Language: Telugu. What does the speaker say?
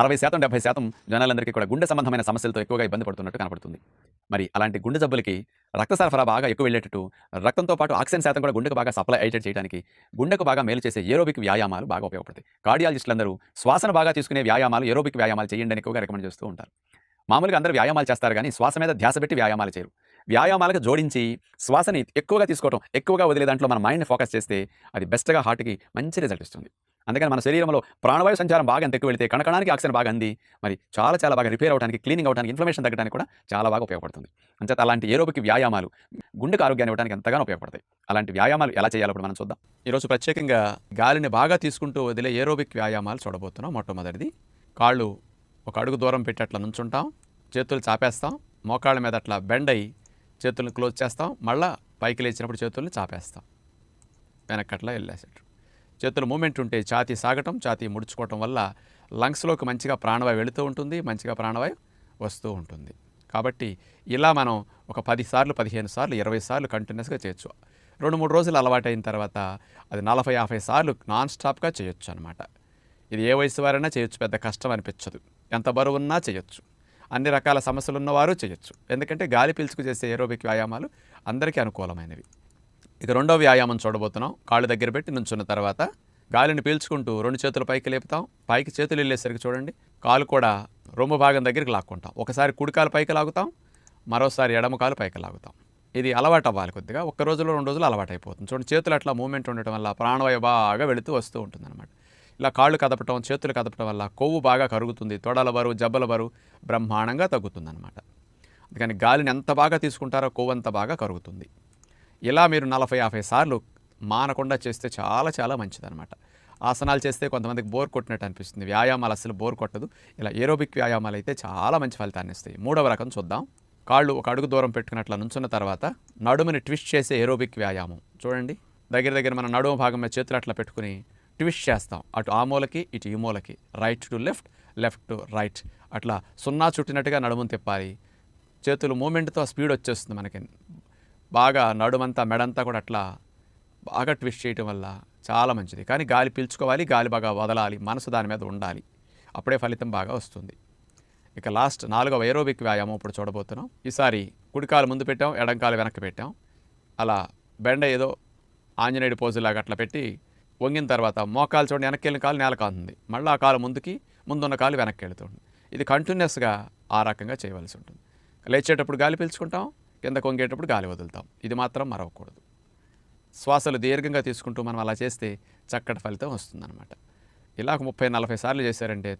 అరవై శాతం డెబ్బై శాతం జనాలందరికీ కూడా గుండె సంబంధమైన సమస్యలతో ఎక్కువగా ఇబ్బంది పడుతున్నట్టు కనపడుతుంది. మరి అలాంటి గుండె జబ్బులకి రక్త సరఫరా బాగా ఎక్కువ వెళ్ళేటట్టు రక్తంతో పాటు ఆక్సిజన్ శాతం కూడా గుండెకు బాగా సప్లై అయ్యేటట్టు చేయడానికి గుండెకు బాగా మేలు చేసే ఏరోబిక్ వ్యాయామాలు బాగా ఉపయోగపడతాయి. కార్డియాలజిస్టులందరూ శ్వాసను బాగా తీసుకునే వ్యాయామాలు ఏరోబిక్ వ్యాయామాలు చేయండి అని ఎక్కువగా రికమెండ్ చేస్తూ ఉంటారు. మామూలుగా అందరూ వ్యాయామాలు చేస్తారు కానీ శ్వాస మీద ధ్యాస పెట్టి వ్యాయామాలు చేయరు. వ్యాయామాలకు జోడించి శ్వాసని ఎక్కువగా తీసుకోవటం ఎక్కువగా వదిలే దాంట్లో మన మైండ్ని ఫోకస్ చేస్తే అది బెస్ట్గా హార్ట్కి మంచి రిజల్ట్ ఇస్తుంది. అందుకని మన శరీరంలో ప్రాణవాయు సంచారం బాగా ఎంత ఎక్కువ వెళితే కణకణానికి ఆక్సిజన్ బాగా అంది మరి చాలా చాలా బాగా రిపేర్ అవడానికి క్లీనింగ్ అవడానికి ఇన్ఫ్లమేషన్ తగ్గడానికి కూడా చాలా బాగా ఉపయోగపడుతుంది. అంచేత అలాంటి ఏరోబిక్ వ్యాయామాలు గుండెకు ఆరోగ్యాన్ని ఇవ్వడానికి ఎంతగానో ఉపయోగపడతాయి. అలాంటి వ్యాయామాలు ఎలా చేయాలో ఇప్పుడు మనం చూద్దాం. ఈరోజు ప్రత్యేకంగా గాలిని బాగా తీసుకుంటూ వదిలే ఏరోబిక్ వ్యాయామాలు చూడబోతున్నాం. మొట్టమొదటిది కాళ్ళు ఒక అడుగు దూరం పెట్టి అట్లా నుంచుంటాం చేతులు చాపేస్తాం మోకాళ్ళ మీద అట్లా బెండ్ అయ్యి చేతులను క్లోజ్ చేస్తాం మళ్ళీ పైకి లేచినప్పుడు చేతుల్ని చాపేస్తాం. వెనక్కట్లా వెళ్ళేసేట్టు. చేతుల మూమెంట్ ఉంటే ఛాతీ సాగటం ఛాతీ ముడుచుకోవటం వల్ల లంగ్స్లోకి మంచిగా ప్రాణవాయు వెళుతూ ఉంటుంది మంచిగా ప్రాణవాయు వస్తూ ఉంటుంది. కాబట్టి ఇలా మనం ఒక పది సార్లు పదిహేను సార్లు ఇరవై సార్లు కంటిన్యూస్గా చేయొచ్చు. రెండు మూడు రోజులు అలవాటైన తర్వాత అది నలభై యాభై సార్లు నాన్ స్టాప్గా చేయొచ్చు అనమాట ఇది ఏ వయసు వారైనా చేయొచ్చు పెద్ద కష్టం అనిపించదు. ఎంత బరువు ఉన్నా చేయొచ్చు. అన్ని రకాల సమస్యలు ఉన్నవారు చేయొచ్చు. ఎందుకంటే గాలి పీల్చుకు చేసే ఏరోబిక్ వ్యాయామాలు అందరికీ అనుకూలమైనవి. ఇక రెండో వ్యాయామం చూడబోతున్నాం. కాళ్ళు దగ్గర పెట్టి నుంచున్న తర్వాత గాలిని పీల్చుకుంటూ రెండు చేతులు పైకి లేపుతాం. పైకి చేతులు వెళ్ళేసరికి చూడండి కాలు కూడా రొమ్ము భాగం దగ్గరికి లాక్కుంటాం. ఒకసారి కుడికాలు పైకి లాగుతాం మరోసారి ఎడమ కాలు పైకి లాగుతాం. ఇది అలవాటు అవ్వాలి కొద్దిగా. ఒక్క రోజులో రెండు రోజులు అలవాటు అయిపోతుంది. చూడండి చేతులు అట్లా మూమెంట్ ఉండటం వల్ల ప్రాణవాయు బాగా వెళుతూ వస్తూ ఉంటుంది ఇలా కాళ్ళు కదపటం చేతులు కదపటం వల్ల కొవ్వు బాగా కరుగుతుంది తొడల బరువు జబ్బల బరువు బ్రహ్మాండంగా తగ్గుతుందన్నమాట. అందుకని గాలిని ఎంత బాగా తీసుకుంటారో కొవ్వు అంత బాగా కరుగుతుంది. ఇలా మీరు నలభై యాభై సార్లు మానకుండా చేస్తే చాలా చాలా మంచిదన్నమాట. ఆసనాలు చేస్తే కొంతమందికి బోర్ కొట్టినట్టు అనిపిస్తుంది. వ్యాయామాలు అసలు బోర్ కొట్టదు. ఇలా ఏరోబిక్ వ్యాయామాలు అయితే చాలా మంచి ఫలితాన్ని ఇస్తాయి. మూడవ రకం చూద్దాం. కాళ్ళు ఒక అడుగు దూరం పెట్టుకున్నట్ల నుంచున్న తర్వాత నడుముని ట్విస్ట్ చేసే ఏరోబిక్ వ్యాయామం. చూడండి. దగ్గర దగ్గర మన నడుము భాగం మీద చేతులు అట్లా పెట్టుకుని ట్విస్ట్ చేస్తాం. అటు ఆ మూలకి ఇటు ఈ మూలకి. Right to left left to right. అట్లా సున్నా చుట్టినట్టుగా నడుమును తిప్పాలి. చేతులు మూమెంట్తో స్పీడ్ వచ్చేస్తుంది మనకి. బాగా నడుమంతా మెడంతా కూడా అట్లా బాగా ట్విస్ట్ చేయటం వల్ల చాలా మంచిది. కానీ గాలి పీల్చుకోవాలి గాలి బాగా వదలాలి మనసు దాని మీద ఉండాలి. అప్పుడే ఫలితం బాగా వస్తుంది. ఇక లాస్ట్ నాలుగవ ఏరోబిక్ వ్యాయామం ఇప్పుడు చూడబోతున్నాం. ఈసారి కుడికాలు ముందు పెట్టాం ఎడంకాలు వెనక్కి పెట్టాం. అలా బెండ ఏదో ఆంజనేయుడి పోజులాగా అట్లా పెట్టి వంగిన తర్వాత మోకాలు చూడండి వెనక్కి వెళ్ళిన కాలు నేలకు కాతుంది. మళ్ళీ ఆ కాలు ముందుకి ముందున్న కాలు వెనక్కి వెళుతుంది. ఇది కంటిన్యూస్గా ఆ రకంగా చేయవలసి ఉంటుంది. లేచేటప్పుడు గాలి పీల్చుకుంటాం. కింద కొంగేటప్పుడు గాలి వదులుతాం. ఇది మాత్రం మరవకూడదు. శ్వాసలు దీర్ఘంగా తీసుకుంటూ మనం అలా చేస్తే చక్కటి ఫలితం వస్తుందన్నమాట. ఇలా ఒక ముప్పై నలభై సార్లు చేశారంటే